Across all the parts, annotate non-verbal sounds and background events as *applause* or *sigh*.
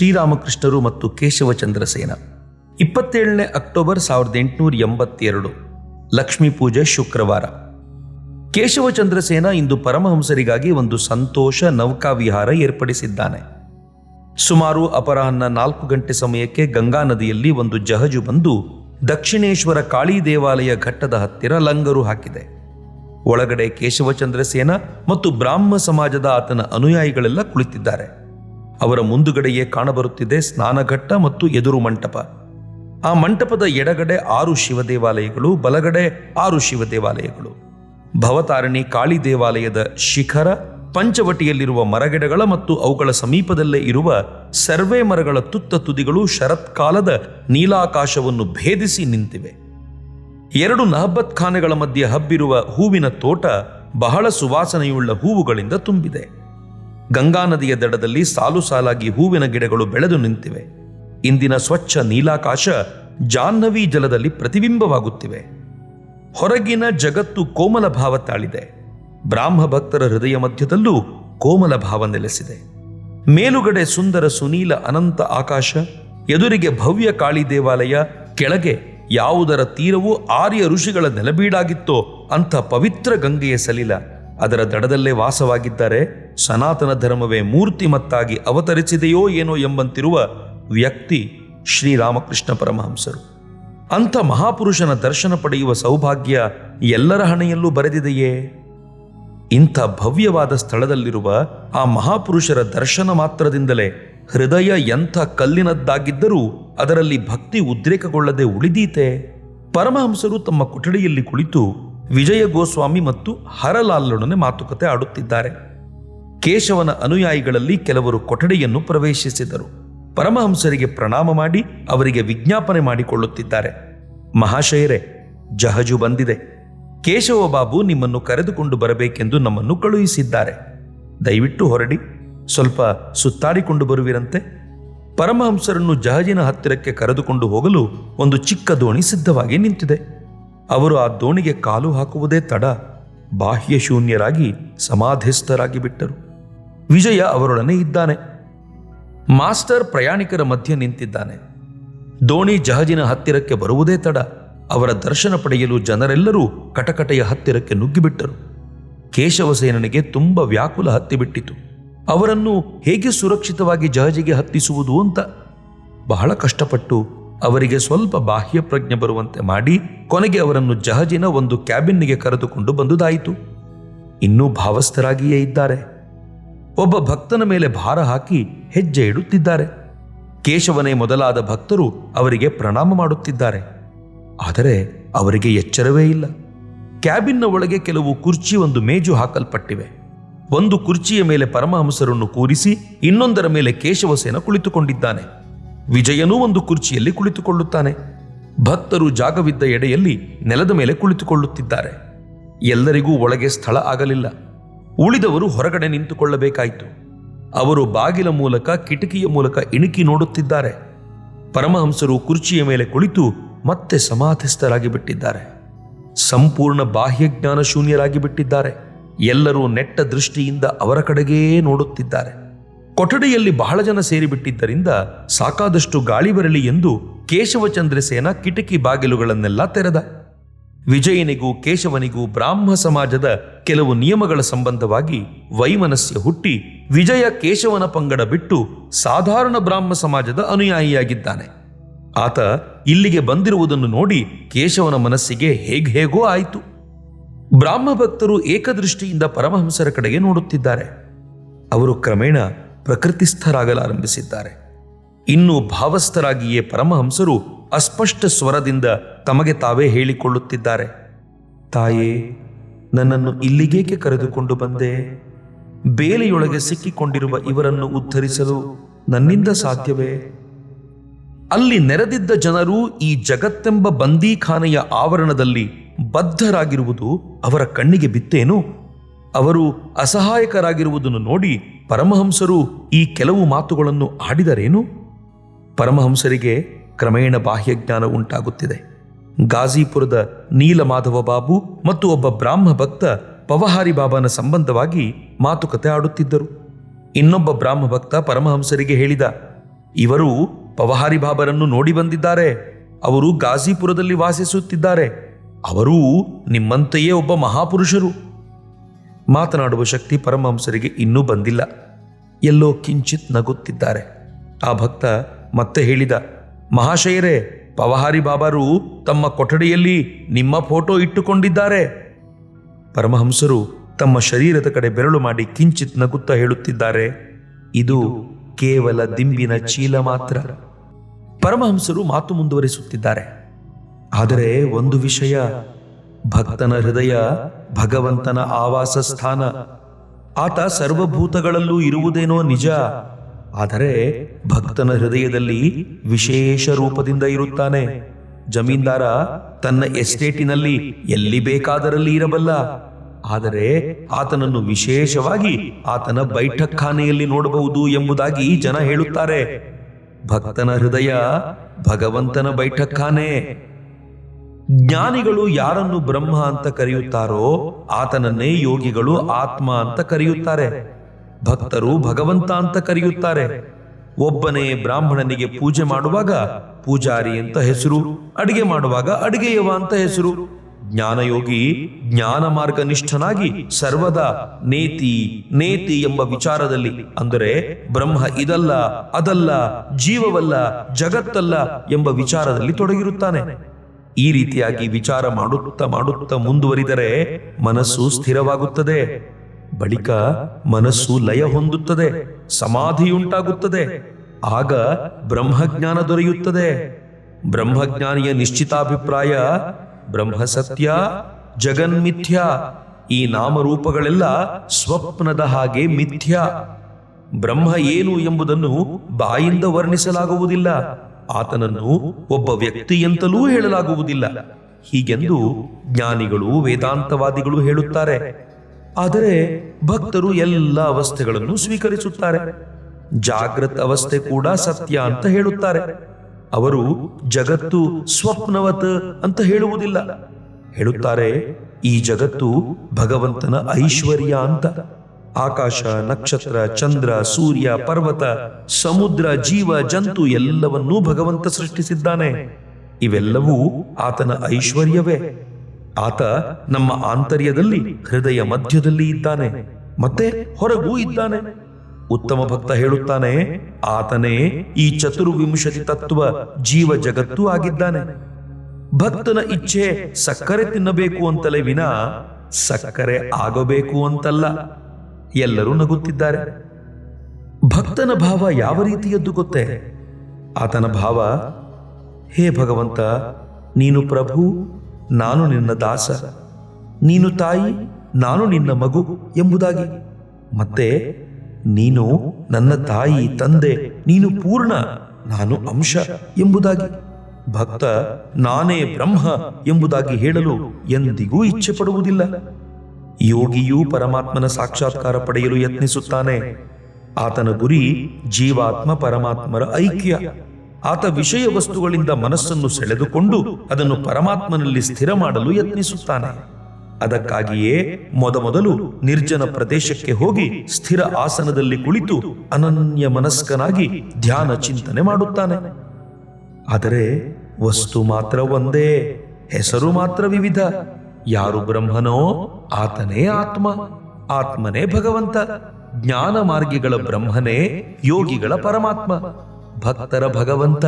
ಶ್ರೀರಾಮಕೃಷ್ಣರು ಮತ್ತು ಕೇಶವಚಂದ್ರ ಸೇನ ಇಪ್ಪತ್ತೇಳನೇ ಅಕ್ಟೋಬರ್ ಸಾವಿರದ ಎಂಟುನೂರ ಎಂಬತ್ತೆರಡು, ಲಕ್ಷ್ಮೀ ಪೂಜೆ ಶುಕ್ರವಾರ. ಕೇಶವಚಂದ್ರ ಸೇನ ಇಂದು ಪರಮಹಂಸರಿಗಾಗಿ ಒಂದು ಸಂತೋಷ ನೌಕಾ ವಿಹಾರ ಏರ್ಪಡಿಸಿದ್ದಾನೆ. ಸುಮಾರು ಅಪರಾಹ್ನ ನಾಲ್ಕು ಗಂಟೆ ಸಮಯಕ್ಕೆ ಗಂಗಾ ನದಿಯಲ್ಲಿ ಒಂದು ಜಹಜು ಬಂದು ದಕ್ಷಿಣೇಶ್ವರ ಕಾಳಿ ದೇವಾಲಯ ಘಟ್ಟದ ಹತ್ತಿರ ಲಂಗರು ಹಾಕಿದೆ. ಒಳಗಡೆ ಕೇಶವಚಂದ್ರ ಸೇನ ಮತ್ತು ಬ್ರಾಹ್ಮ ಸಮಾಜದ ಆತನ ಅನುಯಾಯಿಗಳೆಲ್ಲ ಕುಳಿತಿದ್ದಾರೆ. ಅವರ ಮುಂದುಗಡೆಯೇ ಕಾಣಬರುತ್ತಿದೆ ಸ್ನಾನಘಟ್ಟ ಮತ್ತು ಎದುರು ಮಂಟಪ. ಆ ಮಂಟಪದ ಎಡಗಡೆ ಆರು ಶಿವ ದೇವಾಲಯಗಳು ಬಲಗಡೆ ಆರು ಶಿವ ದೇವಾಲಯಗಳು ಭವತಾರಿಣಿ ಕಾಳಿ ದೇವಾಲಯದ ಶಿಖರ, ಪಂಚವಟಿಯಲ್ಲಿರುವ ಮರಗಿಡಗಳ ಮತ್ತು ಅವುಗಳ ಸಮೀಪದಲ್ಲೇ ಇರುವ ಸರ್ವೆ ಮರಗಳ ತುತ್ತ ತುದಿಗಳು ಶರತ್ಕಾಲದ ನೀಲಾಕಾಶವನ್ನು ಭೇದಿಸಿ ನಿಂತಿವೆ. ಎರಡು ನಹಬ್ಬತ್ ಖಾನೆಗಳ ಮಧ್ಯೆ ಹಬ್ಬಿರುವ ಹೂವಿನ ತೋಟ ಬಹಳ ಸುವಾಸನೆಯುಳ್ಳ ಹೂವುಗಳಿಂದ ತುಂಬಿದೆ. ಗಂಗಾ ನದಿಯ ದಡದಲ್ಲಿ ಸಾಲು ಸಾಲಾಗಿ ಹೂವಿನ ಗಿಡಗಳು ಬೆಳೆದು ನಿಂತಿವೆ. ಇಂದಿನ ಸ್ವಚ್ಛ ನೀಲಾಕಾಶ ಜಾಹ್ನವಿ ಜಲದಲ್ಲಿ ಪ್ರತಿಬಿಂಬವಾಗುತ್ತಿವೆ. ಹೊರಗಿನ ಜಗತ್ತು ಕೋಮಲ ಭಾವ ತಾಳಿದೆ. ಬ್ರಾಹ್ಮ ಭಕ್ತರ ಹೃದಯ ಮಧ್ಯದಲ್ಲೂ ಕೋಮಲ ಭಾವ ನೆಲೆಸಿದೆ. ಮೇಲುಗಡೆ ಸುಂದರ ಸುನೀಲ ಅನಂತ ಆಕಾಶ, ಎದುರಿಗೆ ಭವ್ಯ ಕಾಳಿ ದೇವಾಲಯ, ಕೆಳಗೆ ಯಾವುದರ ತೀರವೂ ಆರ್ಯ ಋಷಿಗಳ ನೆಲಬೀಡಾಗಿತ್ತೋ ಅಂಥ ಪವಿತ್ರ ಗಂಗೆಯ ಸಲಿಲ ಅದರ ದಡದಲ್ಲೇ ವಾಸವಾಗಿದ್ದಾರೆ ಸನಾತನ ಧರ್ಮವೇ ಮೂರ್ತಿಮತ್ತಾಗಿ ಅವತರಿಸಿದೆಯೋ ಏನೋ ಎಂಬಂತಿರುವ ವ್ಯಕ್ತಿ ಶ್ರೀರಾಮಕೃಷ್ಣ ಪರಮಹಂಸರು. ಅಂಥ ಮಹಾಪುರುಷನ ದರ್ಶನ ಪಡೆಯುವ ಸೌಭಾಗ್ಯ ಎಲ್ಲರ ಹಣೆಯಲ್ಲೂ ಬರೆದಿದೆಯೇ? ಇಂಥ ಭವ್ಯವಾದ ಸ್ಥಳದಲ್ಲಿರುವ ಆ ಮಹಾಪುರುಷರ ದರ್ಶನ ಮಾತ್ರದಿಂದಲೇ ಹೃದಯ ಎಂಥ ಕಲ್ಲಿನದ್ದಾಗಿದ್ದರೂ ಅದರಲ್ಲಿ ಭಕ್ತಿ ಉದ್ರೇಕಗೊಳ್ಳದೆ ಉಳಿದೀತೆ? ಪರಮಹಂಸರು ತಮ್ಮ ಕೊಠಡಿಯಲ್ಲಿ ಕುಳಿತು ವಿಜಯ ಗೋಸ್ವಾಮಿ ಮತ್ತು ಹರಲಾಲ್ನೊಡನೆ ಮಾತುಕತೆ ಆಡುತ್ತಿದ್ದಾರೆ. ಕೇಶವನ ಅನುಯಾಯಿಗಳಲ್ಲಿ ಕೆಲವರು ಕೊಠಡಿಯನ್ನು ಪ್ರವೇಶಿಸಿದರು. ಪರಮಹಂಸರಿಗೆ ಪ್ರಣಾಮ ಮಾಡಿ ಅವರಿಗೆ ವಿಜ್ಞಾಪನೆ ಮಾಡಿಕೊಳ್ಳುತ್ತಿದ್ದಾರೆ. ಮಹಾಶಯರೇ, ಜಹಜು ಬಂದಿದೆ. ಕೇಶವ ಬಾಬು ನಿಮ್ಮನ್ನು ಕರೆದುಕೊಂಡು ಬರಬೇಕೆಂದು ನಮ್ಮನ್ನು ಕಳುಹಿಸಿದ್ದಾರೆ. ದಯವಿಟ್ಟು ಹೊರಡಿ, ಸ್ವಲ್ಪ ಸುತ್ತಾಡಿಕೊಂಡು ಬರುವಿರಂತೆ. ಪರಮಹಂಸರನ್ನು ಜಹಜಿನ ಹತ್ತಿರಕ್ಕೆ ಕರೆದುಕೊಂಡು ಹೋಗಲು ಒಂದು ಚಿಕ್ಕ ದೋಣಿ ಸಿದ್ಧವಾಗಿ ನಿಂತಿದೆ. ಅವರು ಆ ದೋಣಿಗೆ ಕಾಲು ಹಾಕುವುದೇ ತಡ. ಬಾಹ್ಯ ಶೂನ್ಯರಾಗಿ ಸಮಾಧಿಸ್ಥರಾಗಿ ಬಿಟ್ಟರು ವಿಜಯ ಅವರೊಡನೆ ಇದ್ದಾನೆ. ಮಾಸ್ಟರ್ ಪ್ರಯಾಣಿಕರ ಮಧ್ಯೆ ನಿಂತಿದ್ದಾನೆ. ದೋಣಿ ಜಹಜಿನ ಹತ್ತಿರಕ್ಕೆ ಬರುವುದೇ ತಡ. ಅವರ ದರ್ಶನ ಪಡೆಯಲು ಜನರೆಲ್ಲರೂ ಕಟಕಟೆಯ ಹತ್ತಿರಕ್ಕೆ ನುಗ್ಗಿಬಿಟ್ಟರು. ಕೇಶವಸೇನನಿಗೆ ತುಂಬ ವ್ಯಾಕುಲ ಹತ್ತಿಬಿಟ್ಟಿತು ಅವರನ್ನು ಹೇಗೆ ಸುರಕ್ಷಿತವಾಗಿ ಜಹಜಿಗೆ ಹತ್ತಿಸುವುದು ಅಂತ ಬಹಳ ಕಷ್ಟಪಟ್ಟು ಅವರಿಗೆ ಸ್ವಲ್ಪ ಬಾಹ್ಯ ಪ್ರಜ್ಞೆ ಬರುವಂತೆ ಮಾಡಿ ಕೊನೆಗೆ ಅವರನ್ನು ಜಹಜಿನ ಒಂದು ಕ್ಯಾಬಿನ್ನಿಗೆ ಕರೆದುಕೊಂಡು ಬಂದುದಾಯಿತು. ಇನ್ನೂ ಭಾವಸ್ಥರಾಗಿಯೇ ಇದ್ದಾರೆ. ಒಬ್ಬ ಭಕ್ತನ ಮೇಲೆ ಭಾರ ಹಾಕಿ ಹೆಜ್ಜೆ ಇಡುತ್ತಿದ್ದಾರೆ. ಕೇಶವನೇ ಮೊದಲಾದ ಭಕ್ತರು ಅವರಿಗೆ ಪ್ರಣಾಮ ಮಾಡುತ್ತಿದ್ದಾರೆ. ಆದರೆ ಅವರಿಗೆ ಎಚ್ಚರವೇ ಇಲ್ಲ. ಕ್ಯಾಬಿನ್ನ ಒಳಗೆ ಕೆಲವು ಕುರ್ಚಿ ಒಂದು ಮೇಜು ಹಾಕಲ್ಪಟ್ಟಿವೆ. ಒಂದು ಕುರ್ಚಿಯ ಮೇಲೆ ಪರಮಹಂಸರನ್ನು ಕೂರಿಸಿ ಇನ್ನೊಂದರ ಮೇಲೆ ಕೇಶವಸೇನ ಕುಳಿತುಕೊಂಡಿದ್ದಾನೆ. ವಿಜಯನೂ ಒಂದು ಕುರ್ಚಿಯಲ್ಲಿ ಕುಳಿತುಕೊಳ್ಳುತ್ತಾನೆ. ಭಕ್ತರು ಜಾಗವಿದ್ದ ಎಡೆಯಲ್ಲಿ ನೆಲದ ಮೇಲೆ ಕುಳಿತುಕೊಳ್ಳುತ್ತಿದ್ದಾರೆ. ಎಲ್ಲರಿಗೂ ಒಳಗೆ ಸ್ಥಳ ಆಗಲಿಲ್ಲ. ಉಳಿದವರು ಹೊರಗಡೆ ನಿಂತುಕೊಳ್ಳಬೇಕಾಯಿತು. ಅವರು ಬಾಗಿಲ ಮೂಲಕ, ಕಿಟಕಿಯ ಮೂಲಕ ಇಣುಕಿ ನೋಡುತ್ತಿದ್ದಾರೆ. ಪರಮಹಂಸರು ಕುರ್ಚಿಯ ಮೇಲೆ ಕುಳಿತು ಮತ್ತೆ ಸಮಾಧಿಸ್ಥರಾಗಿ ಬಿಟ್ಟಿದ್ದಾರೆ ಸಂಪೂರ್ಣ ಬಾಹ್ಯ ಜ್ಞಾನ ಶೂನ್ಯರಾಗಿ ಬಿಟ್ಟಿದ್ದಾರೆ ಎಲ್ಲರೂ ನೆಟ್ಟ ದೃಷ್ಟಿಯಿಂದ ಅವರ ಕಡೆಗೇ ನೋಡುತ್ತಿದ್ದಾರೆ. ಕೊಠಡಿಯಲ್ಲಿ ಬಹಳ ಜನ ಸೇರಿಬಿಟ್ಟಿದ್ದರಿಂದ ಸಾಕಾದಷ್ಟು ಗಾಳಿ ಬರಲಿ ಎಂದು ಕೇಶವಚಂದ್ರಸೇನ ಕಿಟಕಿ ಬಾಗಿಲುಗಳನ್ನೆಲ್ಲ ತೆರೆದ. ವಿಜಯನಿಗೂ ಕೇಶವನಿಗೂ ಬ್ರಾಹ್ಮ ಸಮಾಜದ ಕೆಲವು ನಿಯಮಗಳ ಸಂಬಂಧವಾಗಿ ವೈಮನಸ್ಯ ಹುಟ್ಟಿ ವಿಜಯ ಕೇಶವನ ಪಂಗಡ ಬಿಟ್ಟು ಸಾಧಾರಣ ಬ್ರಾಹ್ಮ ಸಮಾಜದ ಅನುಯಾಯಿಯಾಗಿದ್ದಾನೆ. ಆತ ಇಲ್ಲಿಗೆ ಬಂದಿರುವುದನ್ನು ನೋಡಿ ಕೇಶವನ ಮನಸ್ಸಿಗೆ ಹೇಗ್ ಹೇಗೋ ಆಯಿತು. ಬ್ರಾಹ್ಮ ಭಕ್ತರು ಏಕದೃಷ್ಟಿಯಿಂದ ಪರಮಹಂಸರ ಕಡೆಗೆ ನೋಡುತ್ತಿದ್ದಾರೆ. ಅವರು ಕ್ರಮೇಣ ಪ್ರಕೃತಿಸ್ಥರಾಗಲಾರಂಭಿಸಿದ್ದಾರೆ. ಇನ್ನು ಭಾವಸ್ಥರಾಗಿಯೇ ಪರಮಹಂಸರು ಅಸ್ಪಷ್ಟ ಸ್ವರದಿಂದ ತಮಗೆ ತಾವೇ ಹೇಳಿಕೊಳ್ಳುತ್ತಿದ್ದಾರೆ. ತಾಯೇ, ನನ್ನನ್ನು ಇಲ್ಲಿಗೇಕೆ ಕರೆದುಕೊಂಡು ಬಂದೆ? ಬೇಲೆಯೊಳಗೆ ಸಿಕ್ಕಿಕೊಂಡಿರುವ ಇವರನ್ನು ಉದ್ಧರಿಸಲು ನನ್ನಿಂದ ಸಾಧ್ಯವೇ? ಅಲ್ಲಿ ನೆರೆದಿದ್ದ ಜನರು ಈ ಜಗತ್ತೆಂಬ ಬಂದೀಖಾನೆಯ ಆವರಣದಲ್ಲಿ ಬದ್ಧರಾಗಿರುವುದು ಅವರ ಕಣ್ಣಿಗೆ ಬಿತ್ತೇನು? ಅವರು ಅಸಹಾಯಕರಾಗಿರುವುದನ್ನು ನೋಡಿ ಪರಮಹಂಸರು ಈ ಕೆಲವು ಮಾತುಗಳನ್ನು ಆಡಿದರೇನು? ಪರಮಹಂಸರಿಗೆ ಕ್ರಮೇಣ ಬಾಹ್ಯಜ್ಞಾನ ಉಂಟಾಗುತ್ತಿದೆ. ಗಾಜಿಪುರದ ನೀಲಮಾಧವ ಬಾಬು ಮತ್ತು ಒಬ್ಬ ಬ್ರಾಹ್ಮ ಭಕ್ತ ಪವಹಾರಿ ಬಾಬಾನ ಸಂಬಂಧವಾಗಿ ಮಾತುಕತೆ ಆಡುತ್ತಿದ್ದರು. ಇನ್ನೊಬ್ಬ ಬ್ರಾಹ್ಮ ಭಕ್ತ ಪರಮಹಂಸರಿಗೆ ಹೇಳಿದ, ಇವರು ಪವಹಾರಿ ಬಾಬರನ್ನು ನೋಡಿ ಬಂದಿದ್ದಾರೆ. ಅವರು ಗಾಜಿಪುರದಲ್ಲಿ ವಾಸಿಸುತ್ತಿದ್ದಾರೆ. ಅವರೂ ನಿಮ್ಮಂತೆಯೇ ಒಬ್ಬ ಮಹಾಪುರುಷರು. ಮಾತನಾಡುವ ಶಕ್ತಿ ಪರಮಹಂಸರಿಗೆ ಇನ್ನೂ ಬಂದಿಲ್ಲ. ಎಲ್ಲೋ ಕಿಂಚಿತ್ ನಗುತ್ತಿದ್ದಾರೆ. ಆ ಭಕ್ತ ಮತ್ತೆ ಹೇಳಿದ, ಮಹಾಶಯರೇ, ಪವಹಾರಿ ಬಾಬಾರು ತಮ್ಮ ಕೊಠಡಿಯಲ್ಲಿ ನಿಮ್ಮ ಫೋಟೋ ಇಟ್ಟುಕೊಂಡಿದ್ದಾರೆ. ಪರಮಹಂಸರು ತಮ್ಮ ಶರೀರದ ಕಡೆ ಬೆರಳು ಮಾಡಿ ಕಿಂಚಿತ್ ನಗುತ್ತಾ ಹೇಳುತ್ತಿದ್ದಾರೆ, ಇದು ಕೇವಲ ದಿಂಬಿನ ಚೀಲ ಮಾತ್ರ. ಪರಮಹಂಸರು ಮಾತು ಮುಂದುವರಿಸುತ್ತಿದ್ದಾರೆ. ಆದರೆ ಒಂದು ವಿಷಯ ಭಕ್ತನ ಹೃದಯ ಭಗವಂತನ ಆವಾಸ ಸ್ಥಾನ ಆತ ಸರ್ವಭೂತಗಳಲ್ಲೂ ಇರುವುದೇನೋ ನಿಜ. ಆದರೆ ಭಕ್ತನ ಹೃದಯದಲ್ಲಿ ವಿಶೇಷ ರೂಪದಿಂದ ಇರುತ್ತಾನೆ. ಜಮೀನ್ದಾರ ತನ್ನ ಎಸ್ಟೇಟಿನಲ್ಲಿ ಎಲ್ಲಿ ಬೇಕಾದರಲ್ಲಿ ಇರಬಲ್ಲ. ಆದರೆ ಆತನನ್ನು ವಿಶೇಷವಾಗಿ ಆತನ ಬೈಠಕ್ಖಾನೆಯಲ್ಲಿ ನೋಡಬಹುದು ಎಂಬುದಾಗಿ ಜನ ಹೇಳುತ್ತಾರೆ. ಭಕ್ತನ ಹೃದಯ ಭಗವಂತನ ಬೈಠಕ್ಖಾನೆ. ಜ್ಞಾನಿಗಳು ಯಾರನ್ನು ಬ್ರಹ್ಮ ಅಂತ ಕರೆಯುತ್ತಾರೋ ಆತನನ್ನೇ ಯೋಗಿಗಳು ಆತ್ಮ ಅಂತ ಕರೆಯುತ್ತಾರೆ. ಭಕ್ತರು ಭಗವಂತ ಅಂತ ಕರೆಯುತ್ತಾರೆ. ಒಬ್ಬನೇ ಬ್ರಾಹ್ಮಣನಿಗೆ ಪೂಜೆ ಮಾಡುವಾಗ ಪೂಜಾರಿ ಅಂತ ಹೆಸರು, ಅಡಿಗೆ ಮಾಡುವಾಗ ಅಡಿಗೆಯವ ಅಂತ ಹೆಸರು. ಜ್ಞಾನಯೋಗಿ ಜ್ಞಾನ ಮಾರ್ಗನಿಷ್ಠನಾಗಿ ಸರ್ವದಾ ನೇತಿ ನೇತಿ ಎಂಬ ವಿಚಾರದಲ್ಲಿ ಅಂದರೆ ಬ್ರಹ್ಮ ಇದಲ್ಲ, ಅದಲ್ಲ, ಜೀವವಲ್ಲ, ಜಗತ್ತಲ್ಲ ಎಂಬ ವಿಚಾರದಲ್ಲಿ ತೊಡಗಿರುತ್ತಾನೆ. ಈ ರೀತಿಯಾಗಿ ವಿಚಾರ ಮಾಡುತ್ತಾ ಮಾಡುತ್ತಾ ಮುಂದುವರಿದರೆ ಮನಸ್ಸು ಸ್ಥಿರವಾಗುತ್ತದೆ. ಬಳಿಕ ಮನಸ್ಸು ಲಯ ಹೊಂದುತ್ತದೆ, ಸಮಾಧಿಯುಂಟಾಗುತ್ತದೆ. ಆಗ ಬ್ರಹ್ಮಜ್ಞಾನ ದೊರೆಯುತ್ತದೆ. ಬ್ರಹ್ಮಜ್ಞಾನಿಯ ನಿಶ್ಚಿತಾಭಿಪ್ರಾಯ ಬ್ರಹ್ಮ ಸತ್ಯ ಜಗನ್ಮಿಥ್ಯ, ಈ ನಾಮರೂಪಗಳೆಲ್ಲ ಸ್ವಪ್ನದ ಹಾಗೆ ಮಿಥ್ಯ. ಬ್ರಹ್ಮ ಏನು ಎಂಬುದನ್ನು ಬಾಯಿಂದ ವರ್ಣಿಸಲಾಗುವುದಿಲ್ಲ. ಆತನನ್ನು ಒಬ್ಬ ವ್ಯಕ್ತಿಯಂತಲೂ ಹೇಳಲಾಗುವುದಿಲ್ಲ. ಹೀಗೆಂದು ಜ್ಞಾನಿಗಳು ವೇದಾಂತವಾದಿಗಳು ಹೇಳುತ್ತಾರೆ. ಆದರೆ ಭಕ್ತರು ಎಲ್ಲ ಅವಸ್ಥೆಗಳನ್ನು ಸ್ವೀಕರಿಸುತ್ತಾರೆ. ಜಾಗೃತ ಅವಸ್ಥೆ ಕೂಡ ಸತ್ಯ ಅಂತ ಹೇಳುತ್ತಾರೆ. ಅವರು ಜಗತ್ತು ಸ್ವಪ್ನವತ್ ಅಂತ ಹೇಳುವುದಿಲ್ಲ. ಹೇಳುತ್ತಾರೆ, ಈ ಜಗತ್ತು ಭಗವಂತನ ಐಶ್ವರ್ಯ ಅಂತ. ಆಕಾಶ, ನಕ್ಷತ್ರ, ಚಂದ್ರ, ಸೂರ್ಯ, ಪರ್ವತ, ಸಮುದ್ರ, ಜೀವ, ಜಂತು ಎಲ್ಲವನ್ನೂ ಭಗವಂತ ಸೃಷ್ಟಿಸಿದ್ದಾನೆ. ಇವೆಲ್ಲವೂ ಆತನ ಐಶ್ವರ್ಯವೇ. ಆತ ನಮ್ಮ ಆಂತರ್ಯದಲ್ಲಿ, ಹೃದಯ ಮಧ್ಯದಲ್ಲಿ ಇದ್ದಾನೆ. ಮತ್ತೆ ಹೊರಗೂ ಇದ್ದಾನೆ. ಉತ್ತಮ ಭಕ್ತ ಹೇಳುತ್ತಾನೆ, ಆತನೇ ಈ ಚತುರ್ವಿಂಶತಿ ತತ್ವ ಜೀವ ಜಗತ್ತು ಆಗಿದ್ದಾನೆ. ಭಕ್ತನ ಇಚ್ಛೆ ಸಕ್ಕರೆ ತಿನ್ನಬೇಕು ಅಂತಲೇ ವಿನ ಸಕ್ಕರೆ ಆಗಬೇಕು ಅಂತಲ್ಲ. ಎಲ್ಲರೂ ನಗುತ್ತಿದ್ದಾರೆ. ಭಕ್ತನ ಭಾವ ಯಾವ ರೀತಿಯದ್ದು ಗೊತ್ತೇ? ಆತನ ಭಾವ, ಹೇ ಭಗವಂತ, ನೀನು ಪ್ರಭು, ನಾನು ನಿನ್ನ ದಾಸ. ನೀನು ತಾಯಿ, ನಾನು ನಿನ್ನ ಮಗು ಎಂಬುದಾಗಿ. ಮತ್ತೆ, ನೀನು ನನ್ನ ತಾಯಿ, ತಂದೆ, ನೀನು ಪೂರ್ಣ, ನಾನು ಅಂಶ ಎಂಬುದಾಗಿ. ಭಕ್ತ, ನಾನೇ ಬ್ರಹ್ಮ ಎಂಬುದಾಗಿ ಹೇಳಲು ಎಂದಿಗೂ ಇಚ್ಛೆ ಪಡುವುದಿಲ್ಲ ಯೋಗಿಯೂ ಪರಮಾತ್ಮನ ಸಾಕ್ಷಾತ್ಕಾರ ಪಡೆಯಲು ಯತ್ನಿಸುತ್ತಾನೆ. ಆತನ ಗುರಿ ಜೀವಾತ್ಮ ಪರಮಾತ್ಮರ ಐಕ್ಯ. ಆತ ವಿಷಯ ವಸ್ತುಗಳಿಂದ ಮನಸ್ಸನ್ನು ಸೆಳೆದುಕೊಂಡು ಅದನ್ನು ಪರಮಾತ್ಮನಲ್ಲಿ ಸ್ಥಿರ ಮಾಡಲು ಯತ್ನಿಸುತ್ತಾನೆ. ಅದಕ್ಕಾಗಿಯೇ ಮೊದಮೊದಲು ನಿರ್ಜನ ಪ್ರದೇಶಕ್ಕೆ ಹೋಗಿ ಸ್ಥಿರ ಆಸನದಲ್ಲಿ ಕುಳಿತು ಅನನ್ಯ ಮನಸ್ಕನಾಗಿ ಧ್ಯಾನ ಚಿಂತನೆ ಮಾಡುತ್ತಾನೆ. ಆದರೆ ವಸ್ತು ಮಾತ್ರ ಒಂದೇ, ಹೆಸರು ಮಾತ್ರ ವಿವಿಧ. ಯಾರು ಬ್ರಹ್ಮನೋ ಆತನೇ ಆತ್ಮ. ಆತ್ಮನೇ ಭಗವಂತ. ಜ್ಞಾನ ಮಾರ್ಗಿಗಳ ಬ್ರಹ್ಮನೇ ಯೋಗಿಗಳ ಪರಮಾತ್ಮ. ಭಕ್ತರ ಭಗವಂತ.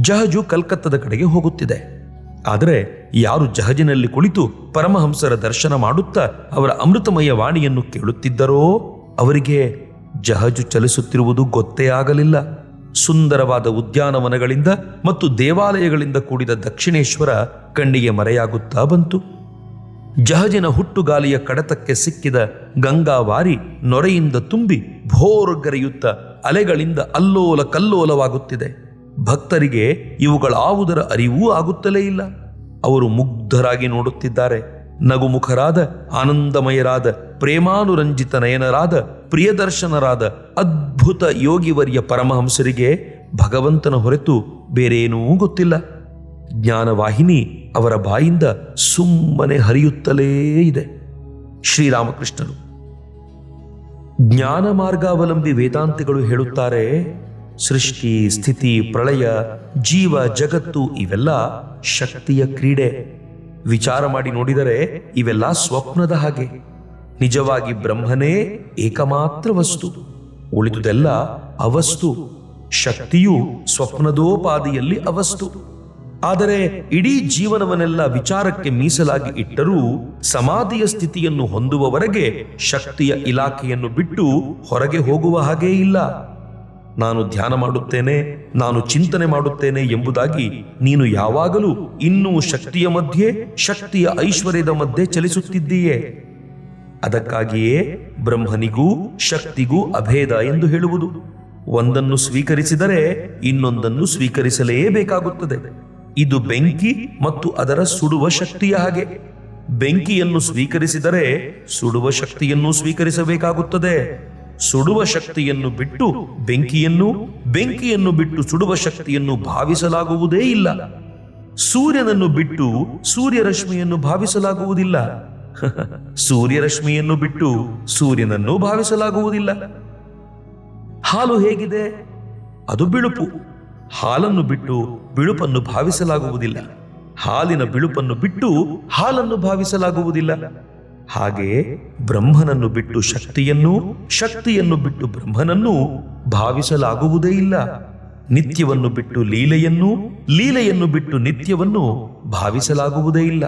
ಜಹಜು ಕಲ್ಕತ್ತದ ಕಡೆಗೆ ಹೋಗುತ್ತಿದೆ. ಆದರೆ ಯಾರು ಜಹಜಿನಲ್ಲಿ ಕುಳಿತು ಪರಮಹಂಸರ ದರ್ಶನ ಮಾಡುತ್ತಾ ಅವರ ಅಮೃತಮಯ ವಾಣಿಯನ್ನು ಕೇಳುತ್ತಿದ್ದರೋ ಅವರಿಗೆ ಜಹಜು ಚಲಿಸುತ್ತಿರುವುದು ಗೊತ್ತೇ ಆಗಲಿಲ್ಲ. ಸುಂದರವಾದ ಉದ್ಯಾನವನಗಳಿಂದ ಮತ್ತು ದೇವಾಲಯಗಳಿಂದ ಕೂಡಿದ ದಕ್ಷಿಣೇಶ್ವರ ಕಣ್ಣಿಗೆ ಮರೆಯಾಗುತ್ತಾ ಬಂತು. ಜಹಜಿನ ಹುಟ್ಟುಗಾಲಿಯ ಕಡತಕ್ಕೆ ಸಿಕ್ಕಿದ ಗಂಗಾವಾರಿ ನೊರೆಯಿಂದ ತುಂಬಿ ಭೋರ್ಗರೆಯುತ್ತ ಅಲೆಗಳಿಂದ ಅಲ್ಲೋಲ ಕಲ್ಲೋಲವಾಗುತ್ತಿದೆ. ಭಕ್ತರಿಗೆ ಇವುಗಳಾವುದರ ಅರಿವೂ ಆಗುತ್ತಲೇ ಇಲ್ಲ. ಅವರು ಮುಗ್ಧರಾಗಿ ನೋಡುತ್ತಿದ್ದಾರೆ. ನಗುಮುಖರಾದ, ಆನಂದಮಯರಾದ, ಪ್ರೇಮಾನುರಂಜಿತ ನಯನರಾದ ಪ್ರಿಯದರ್ಶನರಾದ ಅದ್ಭುತ ಯೋಗಿವರ್ಯ ಪರಮಹಂಸರಿಗೆ ಭಗವಂತನ ಹೊರತು ಬೇರೇನೂ ಗೊತ್ತಿಲ್ಲ. ಜ್ಞಾನವಾಹಿನಿ ಅವರ ಬಾಯಿಂದ ಸುಮ್ಮನೆ ಹರಿಯುತ್ತಲೇ ಇದೆ. ಶ್ರೀರಾಮಕೃಷ್ಣರು. ಜ್ಞಾನ ಮಾರ್ಗಾವಲಂಬಿ ವೇದಾಂತಿಗಳು ಹೇಳುತ್ತಾರೆ, ಸೃಷ್ಟಿ, ಸ್ಥಿತಿ, ಪ್ರಳಯ, ಜೀವ, ಜಗತ್ತು ಇವೆಲ್ಲ ಶಕ್ತಿಯ ಕ್ರೀಡೆ. ವಿಚಾರ ಮಾಡಿ ನೋಡಿದರೆ ಇವೆಲ್ಲ ಸ್ವಪ್ನದ ಹಾಗೆ. ನಿಜವಾಗಿ ಬ್ರಹ್ಮನೇ ಏಕಮಾತ್ರ ವಸ್ತು. ಉಳಿದುದೆಲ್ಲ ಅವಸ್ತು. ಶಕ್ತಿಯು ಸ್ವಪ್ನದೋಪಾದಿಯಲ್ಲಿ ಅವಸ್ತು. ಆದರೆ ಇಡೀ ಜೀವನವನ್ನೆಲ್ಲ ವಿಚಾರಕ್ಕೆ ಮೀಸಲಾಗಿ ಇಟ್ಟರೂ ಸಮಾಧಿಯ ಸ್ಥಿತಿಯನ್ನು ಹೊಂದುವವರೆಗೆ ಶಕ್ತಿಯ ಇಲಾಖೆಯನ್ನು ಬಿಟ್ಟು ಹೊರಗೆ ಹೋಗುವ ಹಾಗೇ ಇಲ್ಲ. ನಾನು ಧ್ಯಾನ ಮಾಡುತ್ತೇನೆ, ನಾನು ಚಿಂತನೆ ಮಾಡುತ್ತೇನೆ ಎಂಬುದಾಗಿ ನೀನು ಯಾವಾಗಲೂ ಇನ್ನೂ ಶಕ್ತಿಯ ಮಧ್ಯೆ, ಶಕ್ತಿಯ ಐಶ್ವರ್ಯದ ಮಧ್ಯೆ ಚಲಿಸುತ್ತಿದ್ದೀಯೇ. ಅದಕ್ಕಾಗಿಯೇ ಬ್ರಹ್ಮನಿಗೂ ಶಕ್ತಿಗೂ ಅಭೇದ ಎಂದು ಹೇಳುವುದು. ಒಂದನ್ನು ಸ್ವೀಕರಿಸಿದರೆ ಇನ್ನೊಂದನ್ನು ಸ್ವೀಕರಿಸಲೇಬೇಕಾಗುತ್ತದೆ. ಇದು ಬೆಂಕಿ ಮತ್ತು ಅದರ ಸುಡುವ ಶಕ್ತಿಯ ಹಾಗೆ. ಬೆಂಕಿಯನ್ನು ಸ್ವೀಕರಿಸಿದರೆ ಸುಡುವ ಶಕ್ತಿಯನ್ನು ಸ್ವೀಕರಿಸಬೇಕಾಗುತ್ತದೆ. ಸುಡುವ ಶಕ್ತಿಯನ್ನು ಬಿಟ್ಟು ಬೆಂಕಿಯನ್ನು ಬೆಂಕಿಯನ್ನು ಬಿಟ್ಟು ಸುಡುವ ಶಕ್ತಿಯನ್ನು ಭಾವಿಸಲಾಗುವುದೇ ಇಲ್ಲ. ಸೂರ್ಯನನ್ನು ಬಿಟ್ಟು ಸೂರ್ಯರಶ್ಮಿಯನ್ನು ಭಾವಿಸಲಾಗುವುದಿಲ್ಲ. *laughs* ಸೂರ್ಯರಶ್ಮಿಯನ್ನು ಬಿಟ್ಟು ಸೂರ್ಯನನ್ನು ಭಾವಿಸಲಾಗುವುದಿಲ್ಲ. ಹಾಲು ಹೇಗಿದೆ? ಅದು ಬಿಳುಪು. ಹಾಲನ್ನು ಬಿಟ್ಟು ಬಿಳುಪನ್ನು ಭಾವಿಸಲಾಗುವುದಿಲ್ಲ. ಹಾಲಿನ ಬಿಳುಪನ್ನು ಬಿಟ್ಟು ಹಾಲನ್ನು ಭಾವಿಸಲಾಗುವುದಿಲ್ಲ. ಹಾಗೆ ಬ್ರಹ್ಮನನ್ನು ಬಿಟ್ಟು ಶಕ್ತಿಯನ್ನು ಶಕ್ತಿಯನ್ನು ಬಿಟ್ಟು ಬ್ರಹ್ಮನನ್ನು ಭಾವಿಸಲಾಗುವುದೇ ಇಲ್ಲ. ನಿತ್ಯವನ್ನು ಬಿಟ್ಟು ಲೀಲೆಯನ್ನು ಲೀಲೆಯನ್ನು ಬಿಟ್ಟು ನಿತ್ಯವನ್ನು ಭಾವಿಸಲಾಗುವುದೇ ಇಲ್ಲ.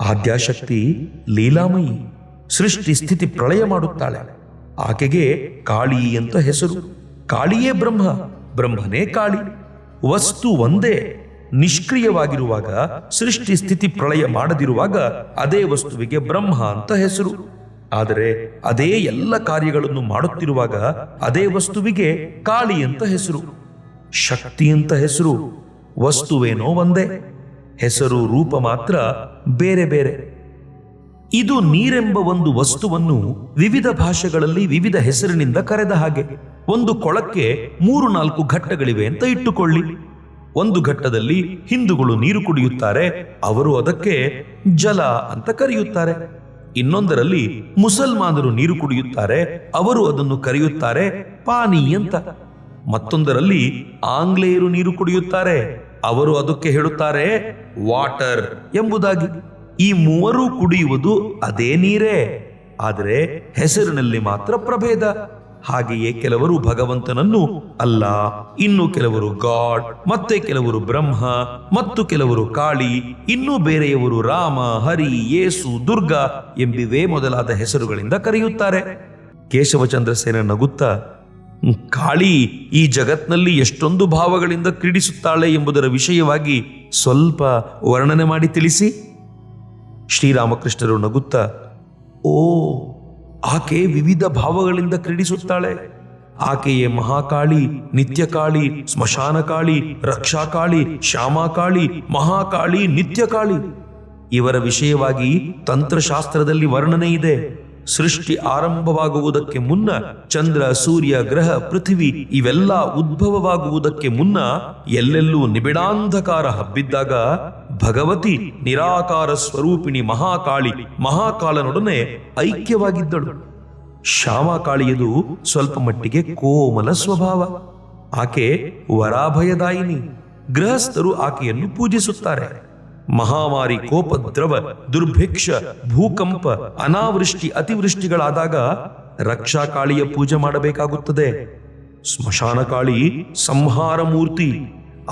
ಆದ್ಯಾಶಕ್ತಿ ಲೀಲಾಮಯಿ ಸೃಷ್ಟಿ ಸ್ಥಿತಿ ಪ್ರಳಯ ಮಾಡುತ್ತಾಳೆ. ಆಕೆಗೆ ಕಾಳಿ ಅಂತ ಹೆಸರು. ಕಾಳಿಯೇ ಬ್ರಹ್ಮ, ಬ್ರಹ್ಮನೇ ಕಾಳಿ. ವಸ್ತು ಒಂದೇ. ನಿಷ್ಕ್ರಿಯವಾಗಿರುವಾಗ, ಸೃಷ್ಟಿ ಸ್ಥಿತಿ ಪ್ರಳಯ ಮಾಡದಿರುವಾಗ ಅದೇ ವಸ್ತುವಿಗೆ ಬ್ರಹ್ಮ ಅಂತ ಹೆಸರು. ಆದರೆ ಅದೇ ಎಲ್ಲ ಕಾರ್ಯಗಳನ್ನು ಮಾಡುತ್ತಿರುವಾಗ ಅದೇ ವಸ್ತುವಿಗೆ ಕಾಳಿ ಅಂತ ಹೆಸರು. ಶಕ್ತಿ ಅಂತ ಹೆಸರು. ವಸ್ತುವೇನೋ ಒಂದೇ. ಹೆಸರು, ರೂಪ ಮಾತ್ರ ಬೇರೆ ಬೇರೆ. ಇದು ನೀರೆಂಬ ಒಂದು ವಸ್ತುವನ್ನು ವಿವಿಧ ಭಾಷೆಗಳಲ್ಲಿ ವಿವಿಧ ಹೆಸರಿನಿಂದ ಕರೆದ ಹಾಗೆ. ಒಂದು ಕೊಳಕ್ಕೆ ಮೂರು ನಾಲ್ಕು ಘಟ್ಟಗಳಿವೆ ಅಂತ ಇಟ್ಟುಕೊಳ್ಳಿ. ಒಂದು ಘಟ್ಟದಲ್ಲಿ ಹಿಂದೂಗಳು ನೀರು ಕುಡಿಯುತ್ತಾರೆ, ಅವರು ಅದಕ್ಕೆ ಜಲ ಅಂತ ಕರೆಯುತ್ತಾರೆ. ಇನ್ನೊಂದರಲ್ಲಿ ಮುಸಲ್ಮಾನರು ನೀರು ಕುಡಿಯುತ್ತಾರೆ, ಅವರು ಅದನ್ನು ಕರೆಯುತ್ತಾರೆ, ಪಾನಿ ಅಂತ. ಮತ್ತೊಂದರಲ್ಲಿ ಆಂಗ್ಲೇಯರು ನೀರು ಕುಡಿಯುತ್ತಾರೆ. ಅವರು ಅದಕ್ಕೆ ಹೇಳುತ್ತಾರೆ ವಾಟರ್ ಎಂಬುದಾಗಿ. ಈ ಮೂವರು ಕುಡಿಯುವುದು ಅದೇ ನೀರೇ ಆದರೆ ಹೆಸರಿನಲ್ಲಿ ಮಾತ್ರ ಪ್ರಭೇದ. ಹಾಗೆಯೇ ಕೆಲವರು ಭಗವಂತನನ್ನು ಅಲ್ಲ ಇನ್ನು ಕೆಲವರು ಗಾಡ್ ಮತ್ತೆ ಕೆಲವರು ಬ್ರಹ್ಮ ಮತ್ತು ಕೆಲವರು ಕಾಳಿ ಇನ್ನು ಬೇರೆಯವರು ರಾಮ ಹರಿ ಯೇಸು ದುರ್ಗಾ ಎಂಬಿವೇ ಮೊದಲಾದ ಹೆಸರುಗಳಿಂದ ಕರೆಯುತ್ತಾರೆ. ಕೇಶವಚಂದ್ರಸೇನ ನಗುತ್ತಾ "ಹ್ಮ್, ಕಾಳಿ ಈ ಜಗತ್ನಲ್ಲಿ ಎಷ್ಟೊಂದು ಭಾವಗಳಿಂದ ಕ್ರೀಡಿಸುತ್ತಾಳೆ ಎಂಬುದರ ವಿಷಯವಾಗಿ ಸ್ವಲ್ಪ ವರ್ಣನೆ ಮಾಡಿ ತಿಳಿಸಿ. ಶ್ರೀರಾಮಕೃಷ್ಣರು ನಗುತ್ತಾ, ಓ, ಆಕೆ ವಿವಿಧ ಭಾವಗಳಿಂದ ಕ್ರೀಡಿಸುತ್ತಾಳೆ. ಆಕೆಯೇ ಮಹಾಕಾಳಿ, ನಿತ್ಯಕಾಳಿ, ಸ್ಮಶಾನಕಾಳಿ, ರಕ್ಷಾಕಾಳಿ, ಶ್ಯಾಮಾಕಾಳಿ, ಮಹಾಕಾಳಿ, ನಿತ್ಯಕಾಳಿ. ಇವರ ವಿಷಯವಾಗಿ ತಂತ್ರಶಾಸ್ತ್ರದಲ್ಲಿ ವರ್ಣನೆ ಇದೆ. ಸೃಷ್ಟಿ ಆರಂಭವಾಗುವುದಕ್ಕೆ ಮುನ್ನ ಚಂದ್ರ, ಸೂರ್ಯ, ಗ್ರಹ, ಪೃಥ್ವಿ ಇವೆಲ್ಲ ಉದ್ಭವವಾಗುವುದಕ್ಕೆ ಮುನ್ನ ಎಲ್ಲೆಲ್ಲೂ ನಿಬಿಡಾಂಧಕಾರ ಹಬ್ಬಿದ್ದಾಗ ಭಗವತಿ ನಿರಾಕಾರ ಸ್ವರೂಪಿಣಿ ಮಹಾಕಾಳಿ ಮಹಾಕಾಲನೊಡನೆ ಐಕ್ಯವಾಗಿದ್ದಳು. ಶ್ಯಾಮಕಾಳಿಯದು ಸ್ವಲ್ಪ ಮಟ್ಟಿಗೆ ಕೋಮಲ ಸ್ವಭಾವ. ಆಕೆ ವರಾಭಯದಾಯಿನಿ. ಗೃಹಸ್ಥರು ಆಕೆಯನ್ನು ಪೂಜಿಸುತ್ತಾರೆ. ಮಹಾಮಾರಿ ಕೋಪದ್ರವ ದುರ್ಭಿಕ್ಷ, ಭೂಕಂಪ, ಅನಾವೃಷ್ಟಿ, ಅತಿವೃಷ್ಟಿಗಳಾದಾಗ ರಕ್ಷಾ ಕಾಳಿಯ ಪೂಜೆ ಮಾಡಬೇಕಾಗುತ್ತದೆ. ಸ್ಮಶಾನ ಕಾಳಿ, ಸಂಹಾರ ಮೂರ್ತಿ,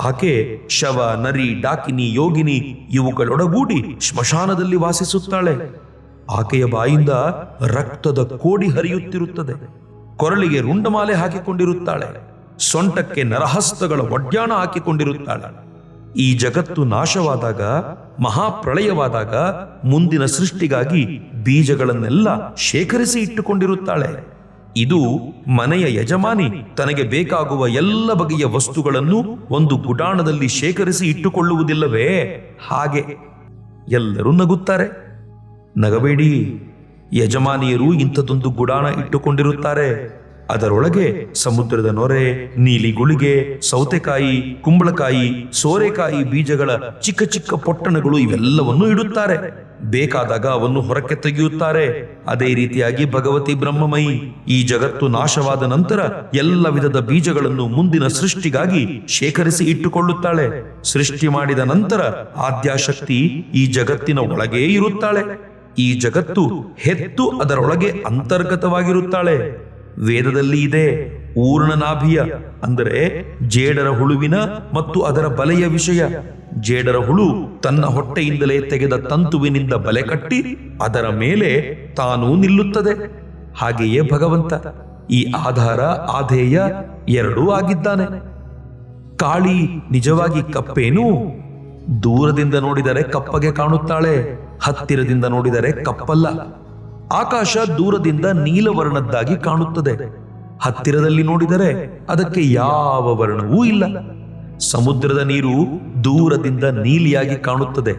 ಆಕೆ ಶವ, ನರಿ, ಡಾಕಿನಿ, ಯೋಗಿನಿ ಇವುಗಳೊಡಗೂಡಿ ಸ್ಮಶಾನದಲ್ಲಿ ವಾಸಿಸುತ್ತಾಳೆ. ಆಕೆಯ ಬಾಯಿಂದ ರಕ್ತದ ಕೋಡಿ ಹರಿಯುತ್ತಿರುತ್ತದೆ. ಕೊರಳಿಗೆ ರುಂಡಮಾಲೆ ಹಾಕಿಕೊಂಡಿರುತ್ತಾಳೆ. ಸೊಂಟಕ್ಕೆ ನರಹಸ್ತಗಳ ಒಡ್ಯಾಣ ಹಾಕಿಕೊಂಡಿರುತ್ತಾಳೆ. ಈ ಜಗತ್ತು ನಾಶವಾದಾಗ, ಮಹಾಪ್ರಳಯವಾದಾಗ ಮುಂದಿನ ಸೃಷ್ಟಿಗಾಗಿ ಬೀಜಗಳನ್ನೆಲ್ಲ ಶೇಖರಿಸಿ ಇಟ್ಟುಕೊಂಡಿರುತ್ತಾಳೆ. ಇದು ಮನೆಯ ಯಜಮಾನಿ ತನಗೆ ಬೇಕಾಗುವ ಎಲ್ಲ ಬಗೆಯ ವಸ್ತುಗಳನ್ನು ಒಂದು ಗುಡಾಣದಲ್ಲಿ ಶೇಖರಿಸಿ ಇಟ್ಟುಕೊಳ್ಳುವುದಿಲ್ಲವೇ? ಹಾಗೆ ಎಲ್ಲರೂ ನಗುತ್ತಾರೆ. ನಗಬೇಡಿ, ಯಜಮಾನಿಯರು ಇಂಥದೊಂದು ಗುಡಾಣ ಇಟ್ಟುಕೊಂಡಿರುತ್ತಾರೆ. ಅದರೊಳಗೆ ಸಮುದ್ರದ ನೊರೆ ನೀಲಿ ಗುಳಿಗೆ ಸೌತೆಕಾಯಿ, ಕುಂಬಳಕಾಯಿ, ಸೋರೆಕಾಯಿ ಬೀಜಗಳ ಚಿಕ್ಕ ಚಿಕ್ಕ ಪೊಟ್ಟಣಗಳು ಇವೆಲ್ಲವನ್ನು ಇಡುತ್ತಾರೆ. ಬೇಕಾದಾಗ ಅವನ್ನು ಹೊರಕ್ಕೆ ತೆಗೆಯುತ್ತಾರೆ. ಅದೇ ರೀತಿಯಾಗಿ ಭಗವತಿ ಬ್ರಹ್ಮಮಯಿ ಈ ಜಗತ್ತು ನಾಶವಾದ ನಂತರ ಎಲ್ಲ ವಿಧದ ಬೀಜಗಳನ್ನು ಮುಂದಿನ ಸೃಷ್ಟಿಗಾಗಿ ಶೇಖರಿಸಿ ಇಟ್ಟುಕೊಳ್ಳುತ್ತಾಳೆ. ಸೃಷ್ಟಿ ಮಾಡಿದ ನಂತರ ಆದ್ಯಾಶಕ್ತಿ ಈ ಜಗತ್ತಿನ ಒಳಗೇ ಇರುತ್ತಾಳೆ. ಈ ಜಗತ್ತು ಹೆತ್ತು ಅದರೊಳಗೆ ಅಂತರ್ಗತವಾಗಿರುತ್ತಾಳೆ. ವೇದದಲ್ಲಿ ಇದೆ, ಊರ್ಣನಾಭಿಯ, ಅಂದರೆ ಜೇಡರ ಹುಳುವಿನ ಮತ್ತು ಅದರ ಬಲೆಯ ವಿಷಯ. ಜೇಡರ ಹುಳು ತನ್ನ ಹೊಟ್ಟೆಯಿಂದಲೇ ತೆಗೆದ ತಂತುವಿನಿಂದ ಬಲೆ ಕಟ್ಟಿ ಅದರ ಮೇಲೆ ತಾನು ನಿಲ್ಲುತ್ತದೆ. ಹಾಗೆಯೇ ಭಗವಂತ, ಈ ಆಧಾರ ಆಧೇಯ ಎರಡೂ ಆಗಿದ್ದಾನೆ. ಕಾಳಿ ನಿಜವಾಗಿ ಕಪ್ಪೇನು? ದೂರದಿಂದ ನೋಡಿದರೆ ಕಪ್ಪಗೆ ಕಾಣುತ್ತಾಳೆ, ಹತ್ತಿರದಿಂದ ನೋಡಿದರೆ ಕಪ್ಪಲ್ಲ. ಆಕಾಶ ದೂರದಿಂದ ನೀಲವರ್ಣದ್ದಾಗಿ ಕಾಣುತ್ತದೆ. ಹತ್ತಿರದಲ್ಲಿ ನೋಡಿದರೆ ಅದಕ್ಕೆ ಯಾವ ವರ್ಣವೂ ಇಲ್ಲ. ಸಮುದ್ರದ ನೀರು ದೂರದಿಂದ ನೀಲಿಯಾಗಿ ಕಾಣುತ್ತದೆ.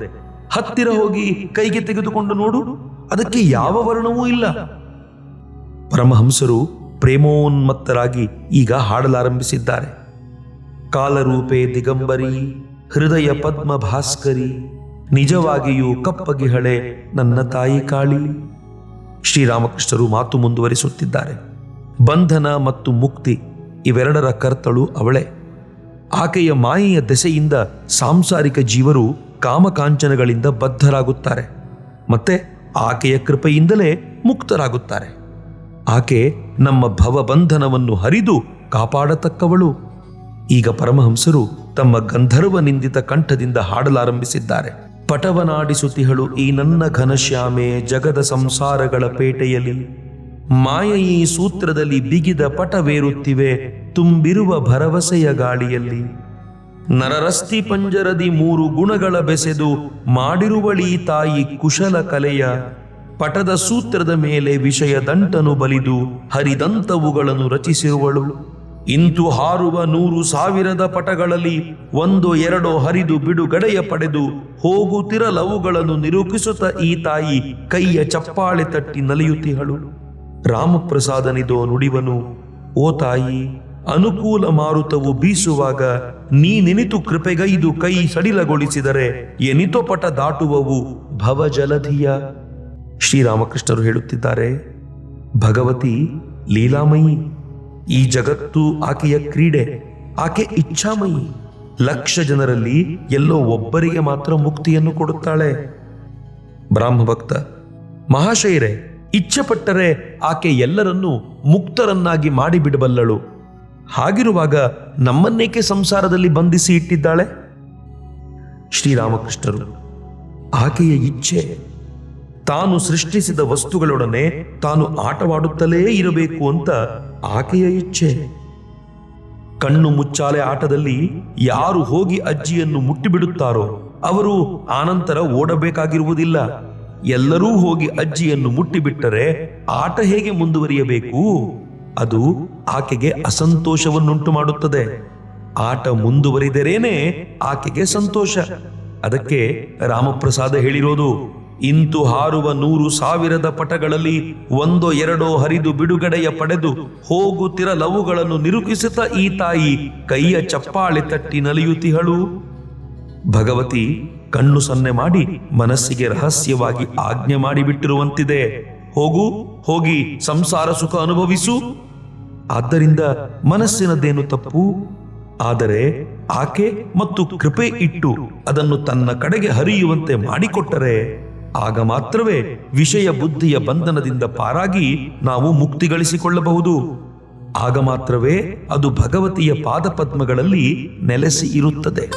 ಹತ್ತಿರ ಹೋಗಿ ಕೈಗೆ ತೆಗೆದುಕೊಂಡು ನೋಡು, ಅದಕ್ಕೆ ಯಾವ ವರ್ಣವೂ ಇಲ್ಲ. ಪರಮಹಂಸರು ಪ್ರೇಮೋನ್ಮತ್ತರಾಗಿ ಈಗ ಹಾಡಲಾರಂಭಿಸಿದ್ದಾರೆ. ಕಾಲರೂಪೆ ದಿಗಂಬರಿ, ಹೃದಯ ಪದ್ಮ ಭಾಸ್ಕರಿ ನಿಜವಾಗಿಯೂ ಕಪ್ಪಗಿಹಳೆ, ನನ್ನ ತಾಯಿ ಕಾಳಿ. ಶ್ರೀರಾಮಕೃಷ್ಣರು ಮಾತು ಮುಂದುವರಿಸುತ್ತಿದ್ದಾರೆ. ಬಂಧನ ಮತ್ತು ಮುಕ್ತಿ ಇವೆರಡರ ಕರ್ತಳು ಅವಳೇ. ಆಕೆಯ ಮಾಯೆಯ ದೆಸೆಯಿಂದ ಸಾಂಸಾರಿಕ ಜೀವರು ಕಾಮಕಾಂಚನಗಳಿಂದ ಬದ್ಧರಾಗುತ್ತಾರೆ. ಮತ್ತೆ ಆಕೆಯ ಕೃಪೆಯಿಂದಲೇ ಮುಕ್ತರಾಗುತ್ತಾರೆ. ಆಕೆ ನಮ್ಮ ಭವಬಂಧನವನ್ನು ಹರಿದು ಕಾಪಾಡತಕ್ಕವಳು. ಈಗ ಪರಮಹಂಸರು ತಮ್ಮ ಗಂಧರ್ವ ನಿಂದಿತ ಕಂಠದಿಂದ ಹಾಡಲಾರಂಭಿಸಿದ್ದಾರೆ. ಪಟವನಾಡಿಸುತ್ತಿಹಳು ಈ ನನ್ನ ಘನಶ್ಯಾಮೆ ಜಗದ ಸಂಸಾರಗಳ ಪೇಟೆಯಲ್ಲಿ. ಮಾಯೆಯ ಸೂತ್ರದಲ್ಲಿ ಬಿಗಿದ ಪಟವೇರುತ್ತಿವೆ, ತುಂಬಿರುವ ಭರವಸೆಯ ಗಾಳಿಯಲ್ಲಿ. ನರರಸ್ತಿ ಪಂಜರದಿ ಮೂರು ಗುಣಗಳ ಬೆಸೆದು ಮಾಡಿರುವಳಿ ತಾಯಿ ಕುಶಲ ಕಲೆಯ. ಪಟದ ಸೂತ್ರದ ಮೇಲೆ ವಿಷಯ ದಂಟನು ಬಲಿದು ಹರಿದಂತವುಗಳನ್ನು ರಚಿಸಿರುವಳು. ಇಂತು ಹಾರುವ ನೂರು ಸಾವಿರದ ಪಟಗಳಲ್ಲಿ ಒಂದು ಎರಡೋ ಹರಿದು ಬಿಡುಗಡೆಯ ಪಡೆದು ಹೋಗುತ್ತಿರಲವುಗಳನ್ನು ನಿರೂಪಿಸುತ್ತ ಈ ತಾಯಿ ಕೈಯ ಚಪ್ಪಾಳೆ ತಟ್ಟಿ ನಲಿಯುತ್ತಿಹಳು. ರಾಮಪ್ರಸಾದನಿದೋ ನುಡಿವನು, ಓ ತಾಯಿ, ಅನುಕೂಲ ಮಾರುತವು ಬೀಸುವಾಗ ನೀ ನಿನಿತು ಕೃಪೆಗೈದು ಕೈ ಸಡಿಲಗೊಳಿಸಿದರೆ ಎನಿತೋ ಪಟ ದಾಟುವವು ಭವಜಲಧಿಯ. ಶ್ರೀರಾಮಕೃಷ್ಣರು ಹೇಳುತ್ತಿದ್ದಾರೆ, ಭಗವತಿ, ಲೀಲಾಮಯಿ ಈ ಜಗತ್ತು ಆಕೆಯ ಕ್ರೀಡೆ, ಆಕೆ ಇಚ್ಛಾಮಯಿ. ಲಕ್ಷ ಜನರಲ್ಲಿ ಎಲ್ಲೋ ಒಬ್ಬರಿಗೆ ಮಾತ್ರ ಮುಕ್ತಿಯನ್ನು ಕೊಡುತ್ತಾಳೆ. ಬ್ರಾಹ್ಮಭಕ್ತ ಮಹಾಶೈರೆ ಇಚ್ಛೆಪಟ್ಟರೆ ಆಕೆ ಎಲ್ಲರನ್ನೂ ಮುಕ್ತರನ್ನಾಗಿ ಮಾಡಿಬಿಡಬಲ್ಲಳು. ಹಾಗಿರುವಾಗ ನಮ್ಮನ್ನೇಕೆ ಸಂಸಾರದಲ್ಲಿ ಬಂಧಿಸಿ ಇಟ್ಟಿದ್ದಾಳೆ? ಶ್ರೀರಾಮಕೃಷ್ಣರು, ಆಕೆಯ ಇಚ್ಛೆ ತಾನು ಸೃಷ್ಟಿಸಿದ ವಸ್ತುಗಳೊಡನೆ ತಾನು ಆಟವಾಡುತ್ತಲೇ ಇರಬೇಕು ಅಂತ ಆಕೆಯ ಇಚ್ಛೆ. ಕಣ್ಣು ಮುಚ್ಚಾಲೆ ಆಟದಲ್ಲಿ ಯಾರು ಹೋಗಿ ಅಜ್ಜಿಯನ್ನು ಮುಟ್ಟಿಬಿಡುತ್ತಾರೋ, ಅವರು ಆನಂತರ ಓಡಬೇಕಾಗಿರುವುದಿಲ್ಲ. ಎಲ್ಲರೂ ಹೋಗಿ ಅಜ್ಜಿಯನ್ನು ಮುಟ್ಟಿಬಿಟ್ಟರೆ ಆಟ ಹೇಗೆ ಮುಂದುವರಿಯಬೇಕು? ಅದು ಆಕೆಗೆ ಅಸಂತೋಷವನ್ನುಂಟು ಮಾಡುತ್ತದೆ. ಆಟ ಮುಂದುವರಿದರೇನೆ ಆಕೆಗೆ ಸಂತೋಷ. ಅದಕ್ಕೆ ರಾಮಪ್ರಸಾದ ಹೇಳಿರೋದು ಇಂತು ಹಾರುವ ನೂರು ಸಾವಿರದ ಪಟಗಳಲ್ಲಿ ಒಂದೋ ಎರಡೋ ಹರಿದು ಬಿಡುಗಡೆಯ ಪಡೆದು ಹೋಗುತ್ತಿರಲವುಗಳನ್ನು ನಿರೂಪಿಸುತ್ತ ಈ ತಾಯಿ ಕೈಯ ಚಪ್ಪಾಳೆ ತಟ್ಟಿ ನಲಿಯುತ್ತಿಹಳು. ಭಗವತಿ ಕಣ್ಣು ಸನ್ನೆ ಮಾಡಿ ಮನಸ್ಸಿಗೆ ರಹಸ್ಯವಾಗಿ ಆಜ್ಞೆ ಮಾಡಿಬಿಟ್ಟಿರುವಂತಿದೆ. ಹೋಗು, ಹೋಗಿ, ಸಂಸಾರ ಸುಖ ಅನುಭವಿಸು. ಆದ್ದರಿಂದ ಮನಸ್ಸಿನದೇನು ತಪ್ಪು? ಆದರೆ ಆಕೆ ಮತ್ತು ಕೃಪೆ ಇಟ್ಟು ಅದನ್ನು ತನ್ನ ಕಡೆಗೆ ಹರಿಯುವಂತೆ ಮಾಡಿಕೊಟ್ಟರೆ ಆಗ ಮಾತ್ರವೇ ವಿಷಯ ಬುದ್ಧಿಯ ಬಂಧನದಿಂದ ಪಾರಾಗಿ ನಾವು ಮುಕ್ತಿ ಗಳಿಸಿಕೊಳ್ಳಬಹುದು ಆಗ ಮಾತ್ರವೇ ಅದು ಭಗವತಿಯ ಪಾದಪದ್ಮಗಳಲ್ಲಿ ನೆಲೆಸಿ ಇರುತ್ತದೆ.